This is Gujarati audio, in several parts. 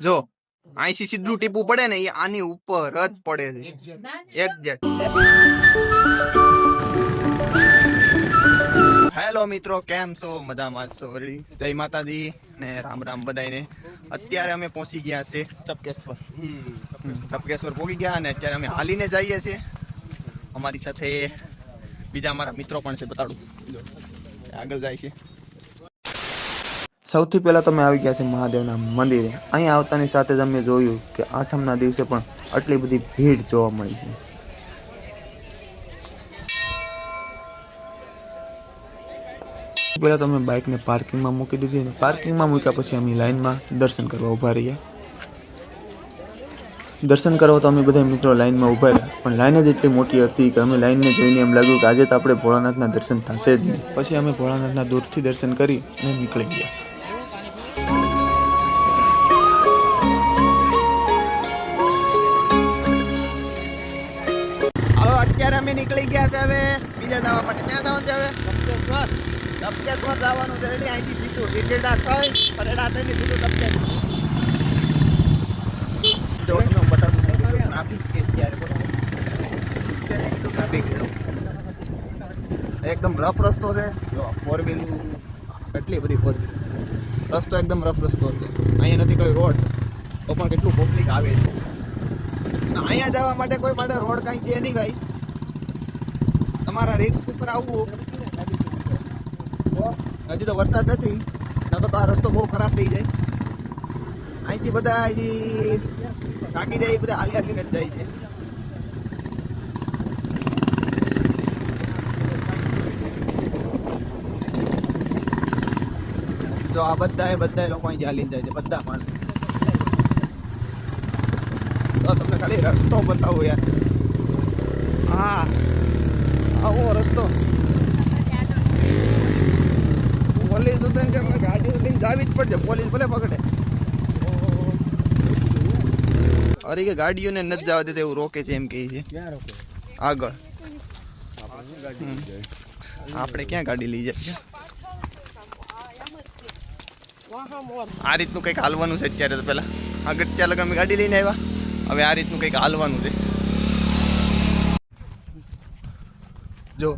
જો અહીંથી સીધું ટીપું પડે ને એ આની ઉપર જ પડે છે. એક્ઝેક્ટ હેલો મિત્રો કેમ છો? મજામાં સોરી જય માતાજી ને રામ રામ બધાને અત્યારે અમે પહોંચી ગયા છે ટપકેશ્વર. હમ, ટપકેશ્વર પહોંચી ગયા અને અત્યારે અમે હાલીને જઈએ છીએ. અમારી સાથે બીજા અમારા મિત્રો પણ છે બતાડું. આગળ જાય છે. સૌથી પહેલા તમે આવી ગયા છે મહાદેવના મંદિરે. અહીં આવતાની સાથે જ અમે જોયું કે આઠમના દિવસે પણ આટલી બધી ભીડ જોવા મળી છે. પહેલાં તો અમે બાઇકને પાર્કિંગમાં મૂકી દીધી અને પાર્કિંગમાં મૂક્યા પછી અમે લાઇનમાં દર્શન કરવા ઊભા રહ્યા. દર્શન કરવા તો અમે બધા મિત્રો લાઇનમાં ઊભા રહ્યા, પણ લાઇન જ એટલી મોટી હતી કે અમે લાઈનને જોઈને એમ લાગ્યું કે આજે તો આપણે ભોળાનાથના દર્શન થશે જ નહીં. પછી અમે ભોળાનાથના દૂરથી દર્શન કરી અને નીકળી ગયા. અત્યારે અમે નીકળી ગયા છે હવે બીજા જવા માટે. ત્યાં જવાનું છે હવે? તપકેશ્વર જવાનું છે. એટલે અહીંથી સીધું. રિટેડા થઈ ફરેડા થઈને સીધું બટાકું ટ્રાફિક છે અત્યારે એકદમ રફ રસ્તો છે. ફોર વ્હીલું કેટલી બધી ફોર રસ્તો એકદમ રફ રસ્તો છે. અહીંયા નથી કોઈ રોડ તો પણ કેટલું પબ્લિક આવે છે. અહીંયા જવા માટે કોઈ માટે રોડ કાંઈ છે નહીં ભાઈ. તમારા રિક્સ ઉપર આવવું. હજી તો વરસાદ નથી. નકર તો આ રસ્તો બહુ ખરાબ થઈ જાય. અહીંથી બધા હજી થાકી જાય બધા હાલી હાલીને જ જાય છે. જો આ બધા એ બધા લોકો અહીં ચાલી જાય છે, બધા માણસ. તો તમને ખાલી રસ્તો બતાવું યાર. હા. આવો રસ્તો. પોલીસ તો કે ગાડી લઈને જાવી જ પડશે. પોલીસ ભલે પકડે. અરે કે ગાડીઓને નથી જવા દેતા એવું રોકે છે એમ કહે છે. આગળ. આપણે ક્યાં ગાડી લઈ જાય? આ રીતનું કંઈક હાલવાનું છે અત્યારે તો પહેલાં. આગળ ત્યાં અમે ગાડી લઈને આવ્યા. હવે આ રીતનું કંઈક હાલવાનું છે. જો,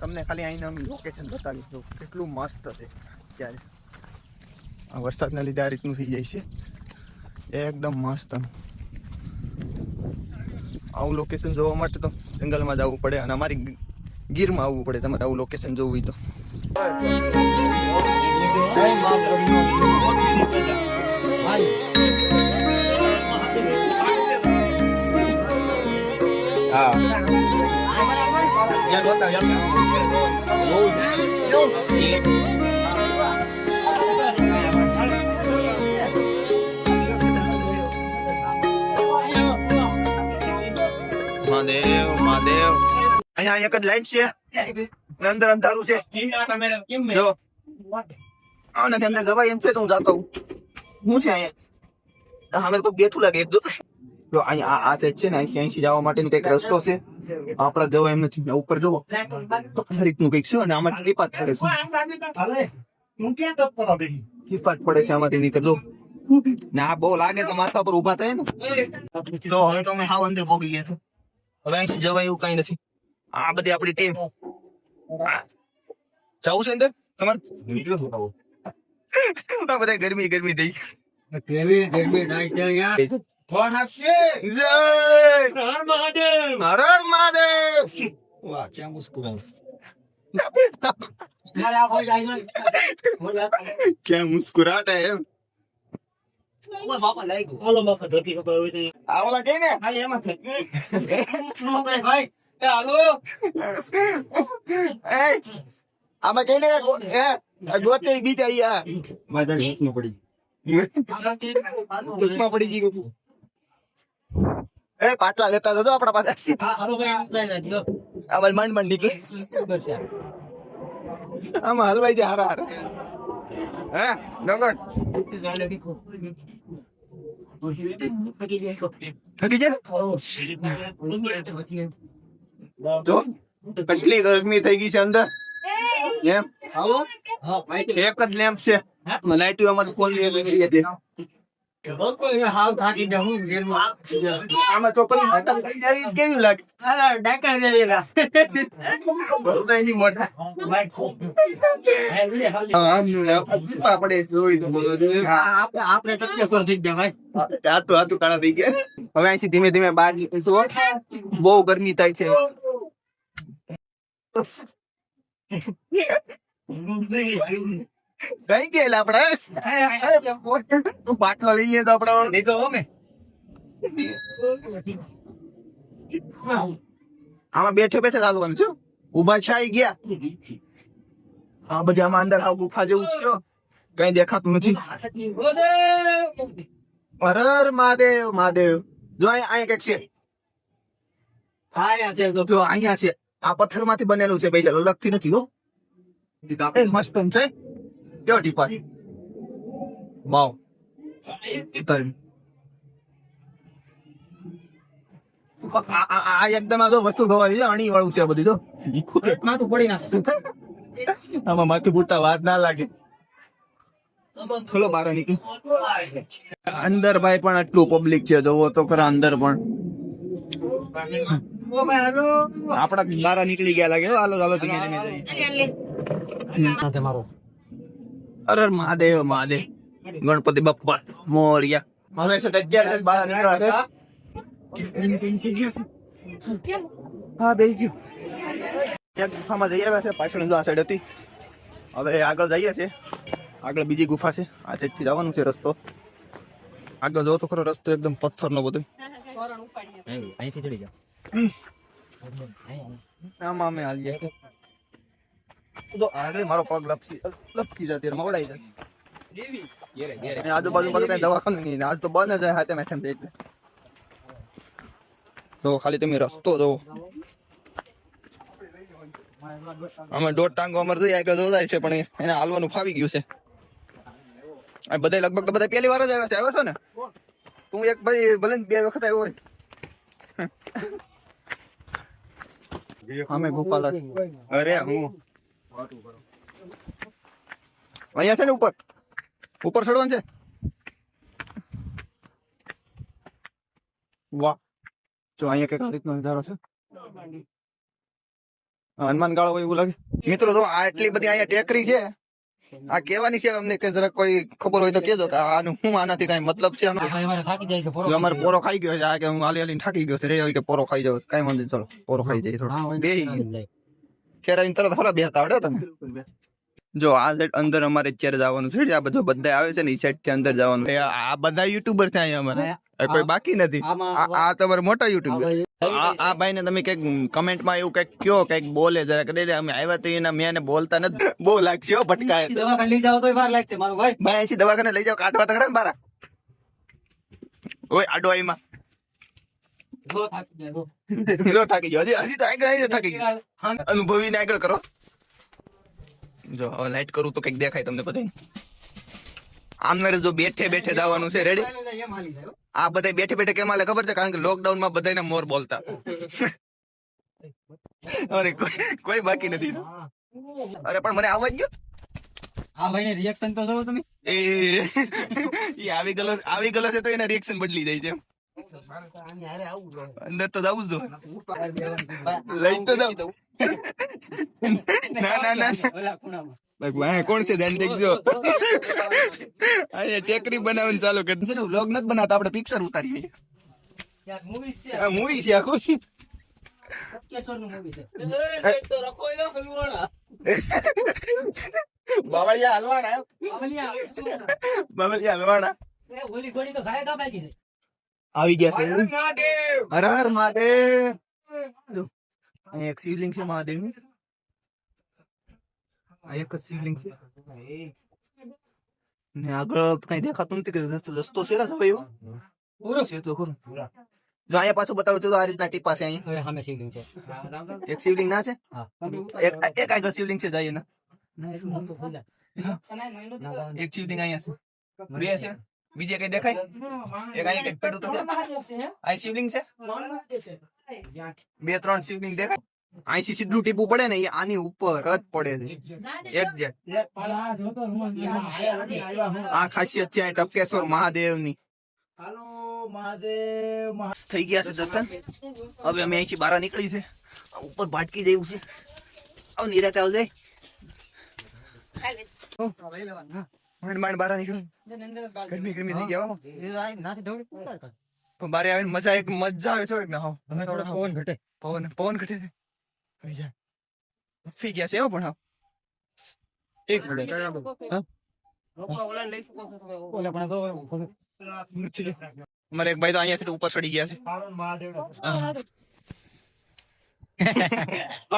તમને ખાલી અહીંના લોકેશન બતાવી દઉં કેટલું મસ્ત છે ત્યારે આ વરસાદના લીધે આ રીતનું થઈ જાય છે. એકદમ મસ્ત આવું લોકેશન જોવા માટે તો જંગલમાં જવું પડે અને અમારી ગીરમાં આવવું પડે તમારે આવું લોકેશન જોવું હોય તો. હા. મહાદેવ મહાદેવ અહીંયા એક જ લાઈટ છે અંદર અંધારું છે જો આનાથી અંદર જવાય એમ છે તો હું જાતો હું છે અહીંયા અમે તો બેઠું લાગે જો અહીંયા આ આ સેટ છે ને અહીંથી અહીંથી જવા માટેનો કંઈક રસ્તો છે આપણે જવા એમ નથી. ઉપર જવો તો આ રીતનું કંઈક છે અને આમાં ટીપાત પડે છે. ટીપાત પડે છે આમાંથી નીકળ. જો. ને આ બહુ લાગે છે માથા પર ઊભા થાય ને. તો હવે તો અમે હાવ અંદર ભોગી ગયા છે. હવે અહીં જવાય એવું કઈ નથી. આ બધી આપણી ટીમ. જવું છે અંદર? તમારે? આ બધા ગરમી ગરમી થઈ. ફોન આપશે જય. હર મહાદેવ. હર હર મહાદેવ. વાહ ક્યાં મુસ્કુરા ક્યાં મુસ્કુરાટ હે આવલા કઈ ને? હાલ એમાં ભાઈ આમાં કઈ ને? ગોતે બીજા અહીંયા માતા પડી ગઈ. એ પાટલા લેતા જજો આપણા પાસે. આ બલ માંડ માંડ નીકળે. આમાં? હલવાઈ જાય હારા હારા. હે ડંગર? થકી જાય જો કેટલી ગરમી થઈ ગઈ છે અંદર. એમ? એક જ લેમ્પ છે. લાઈટ અમારે ફોન કરી હતી. હાવ થાકી ગયા હું જેલમાં. આમાં ચોપડી ખતમ થઈ જાય એ કેવી લાગે? અરે, ડાકણ જેવી રાસ. બરોબર એની મોઢા આમ પીપા પડે જોઈ તો. હા આ- આપણે આપણે ટપકેશ્વર થઈ ગયા ભાઈ. હાથું હાથું કાણા થઈ ગયા. હવે અહીંથી ધીમે ધીમે બહાર નીકળીશું બહુ ગરમી થાય છે. કઈ ગયેલા આપડે તું બાટલો લઈ લે તો આપડે લીધો અમે આમાં બેઠે બેઠે ચાલવાનું છે ઊભા છાઈ ગયા. આ બધા આમાં અંદર આ ગુફા જેવું છે કઈ દેખાતું નથી. હર મહાદેવ મહાદેવ. જો અહીંયા કંઈક છે. અહીંયા છે તો જો અહીંયા છે. આ પથ્થરમાંથી બનેલું છે ભાઈ અલગથી નથી હો. મસ્ત છે. કેવો ટીપા વાવ ઉતારી. આ- એકદમ આ તો વસ્તુ ભવાની છે અણી વાળું છે આ બધું તો. માથું પડી નાખશે આમાં માથું પૂરતા વાત ના લાગે. ચલો બહાર નીકળ. અંદર ભાઈ પણ આટલું પબ્લિક છે જોવો તો ખરા અંદર પણ. આપડા બારા નીકળી ગયા લાગે. હો. હાલો હાલો ધીમે ધીમે જઈએ. મારો. અરે મહાદેવ મહાદેવ. ગણપતિ બાપ્પા મોરિયા. હવે છે તે અત્યારે બહાર નીકળવા હા બે ગયું. એક ગુફામાં જઈ આવ્યા છે પાછળ જો આ સાઈડ હતી. હવે આગળ જઈએ છે આગળ બીજી ગુફા છે. આ સાઈડથી જવાનું છે રસ્તો. આગળ જો તો ખરો રસ્તો એકદમ પથ્થરનો બધો. અહીંથી ચડી જાઓ. આમાં અમે હાલીએ. તો આગળ મારો પગ લપસી લપસી જાય ત્યારે મવડાઈ જાય આજુબાજુ બધું કઈ દવાખાનું નહીં આજ તો બંધ જ હાથે મેઠે એટલે તો ખાલી તમે રસ્તો જો અમે દોઢ ટાંગો અમારે જોઈએ આગળ દોડાય છે પણ એને હાલવાનું ફાવી ગયું છે. આ બધા લગભગ તો બધા પહેલી વાર જ આવ્યા છે આવ્યો છો ને? તું એક ભાઈ ભલે ને બે વખત આવ્યો હોય. અમે ગુફા અરે હું? અહીંયા છે ને ઉપર? ઉપર ચડવાનું છે? વાહ. જો અહીંયા કંઈક આ રીતનો નજારો છે. હનુમાન ગાળો હોય એવું લાગે. મિત્રો તો આ એટલી બધી અહીંયા ટેકરી છે. આ કેવાની છે અમને કે જરા કોઈ ખબર હોય તો કેજો કે આનું શું આનાથી કઈ મતલબ છે અમારે પોરો ખાઈ ગયો. છે આ કે હું હાલી હાલીને થાકી ગયો છે રે કે પોરો ખાઈ જાવ કઈ વાંધો નહીં ચલો પોરો ખાઈ જાય થોડો. બે ખેરાઈને તરત હરા બેહતા આવડે તમે? જો આ સાઈડ અંદર અમારે અત્યારે જવાનું છે આ બધું બધા આવે છે ને એ સાઈડથી અંદર જવાનું. આ બધા યુટ્યુબર છે અહીંયા અમારે. કોઈ બાકી નથી. આ તમારે મોટા યુટ્યુબર આ ભાઈ ને તમે કંઈક કમેન્ટમાં એવું કંઈક કયો કંઈક બોલે જરા કરી અમે આવ્યા તો એના મેં બોલતા નથી. બહુ લાગશે ભટકાય દવાખાને લઈ જાવ તો વાર લાગશે મારું ભાઈ. ભાઈ અહીંથી દવાખાને લઈ જાવ કાઢવા તકડે ને બારા. ઓય આડો આઈમાં. લો થાકી ગયો હજી હજી તો આગળ થાકી ગયો અનુભવીને આગળ કરો. જો હવે લાઈટ કરું તો કંઈક દેખાય તમને બધાય. આમનારે જો બેઠે બેઠે જવાનું છે રેડી હો. આ બધા બેઠે બેઠે કેમ હાલે ખબર છે? કારણ કે લોકડાઉનમાં બધાને મોર બોલતા. અરે કોઈ કોઈ બાકી નથી. અરે પણ મને આવવા જ ગયો આ ભાઈને રિએક્શન તો જોવો તમે. એ આવી ગયો આવી ગયો છે તો એના રિએક્શન બદલી જાય છે. અંદર તો જવું જ લઈ તો જાવ ના ના ના કોણ છે ધ્યાન દેખજો અહીંયા ટેકરી બનાવવાનું ચાલુ કરી છે વ્લોગ નથી બનાવતા આપણે પિક્ચર ઉતારીએ મૂવી છે આખું બાવળિયા હલવાણા બાવળિયા હલવાના ઓલી ઘોડી તો ઘાયે કાપાઈ ગઈ છે. આવી ગયા છે. હર હર મહાદેવ! અહીંયા એક શિવલિંગ છે મહાદેવની. આ એક જ શિવલિંગ છે. ને આગળ કઈ દેખાતું નથી કે રસ્તો છે ને ભાઈ? પૂરો. છે તો ખરું. જો અહીંયા પાછું બતાવું છું તો આ રીતના ટીપા છે અહીંયા. સામે શિવલિંગ છે. એક શિવલિંગ ના છે? એક એક આગળ શિવલિંગ છે જાય એના. ના. એક શિવલિંગ અહીંયા છે. બે છે. બીજે કઈ દેખાય? એક અહીં કઈ પેડું તો અહીં શિવલિંગ છે? બે ત્રણ શિવલિંગ દેખાય? અહીંથી સીધું ટીપું પડે ને એ આની ઉપર જ પડે છે. એક્ઝેક્ટ આ ખાસિયત છે અહીં ટપકેશ્વર મહાદેવની. હાલો મહાદેવ થઈ ગયા છે દર્શન. હવે અમે અહીંથી બહાર નીકળી છે. ઉપર ભાટકી જેવું છે. આવ નિરાતે આવજે. માંડ માંડ બહાર નીકળ્યું ગરમી ગરમી થઈ ગયા. પણ બારે આવીને મજા એક મજા આવે છે એક ના પવન ઘટે. પવન પવન ઘટે. ફી ગયા છે એવો પણ હા એક મિનિટ. હા? ઓલા પણ તો અમારે એક ભાઈ તો અહીંયાથી ઉપર ચડી ગયા છે.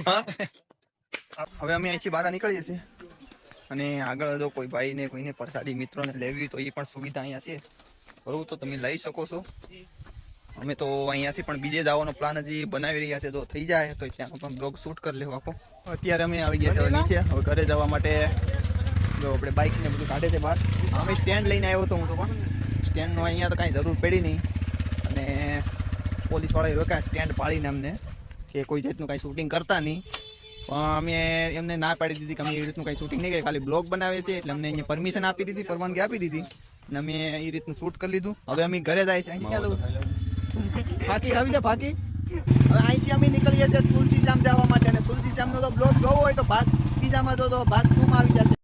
હા? હવે અમે અહીંથી બહાર નીકળીએ છીએ. અને આગળ જો કોઈ ભાઈને કોઈને પ્રસાદી મિત્રોને લેવી તો એ પણ સુવિધા અહીંયા છે. બરોબર તો તમે લઈ શકો છો. અમે તો અહીંયાથી પણ બીજે જવાનો પ્લાન હજી બનાવી રહ્યા છે તો થઈ જાય તો ત્યાં પણ બ્લોગ શૂટ કરી લેવો આપો. અત્યારે અમે આવી ગયા છે હવે નીચે હવે ઘરે જવા માટે જો આપણે બાઇકને બધું કાઢે છે બહાર. અમે સ્ટેન્ડ લઈને આવ્યો હતો હું તો પણ. સ્ટેન્ડનો અહીંયા તો કાંઈ જરૂર પડી નહીં. અને પોલીસવાળાએ રોક્યા સ્ટેન્ડ પાડીને અમને કે કોઈ જાતનું કાંઈ શૂટિંગ કરતા નહીં. અમે એમને ના પાડી દીધી કે અમે એ રીતનું કઈ શૂટિંગ નહીં કરી, ખાલી બ્લોગ બનાવે છે એટલે અમને અહીંયા પરમિશન આપી દીધી, પરવાનગી આપી દીધી અને અમે એ રીતનું શૂટ કરી લીધું. હવે અમે ઘરે જાય છે? ફાકી, આવી જા, ફાકી. હવે અહીંથી અમે નીકળીએ છીએ તુલસી શ્યામ જવા માટે અને તુલસી શ્યામનો તો બ્લોગ જોવો હોય તો ભાગ, બીજામાં જો તો ભાગ ટુમાં આવી જશે.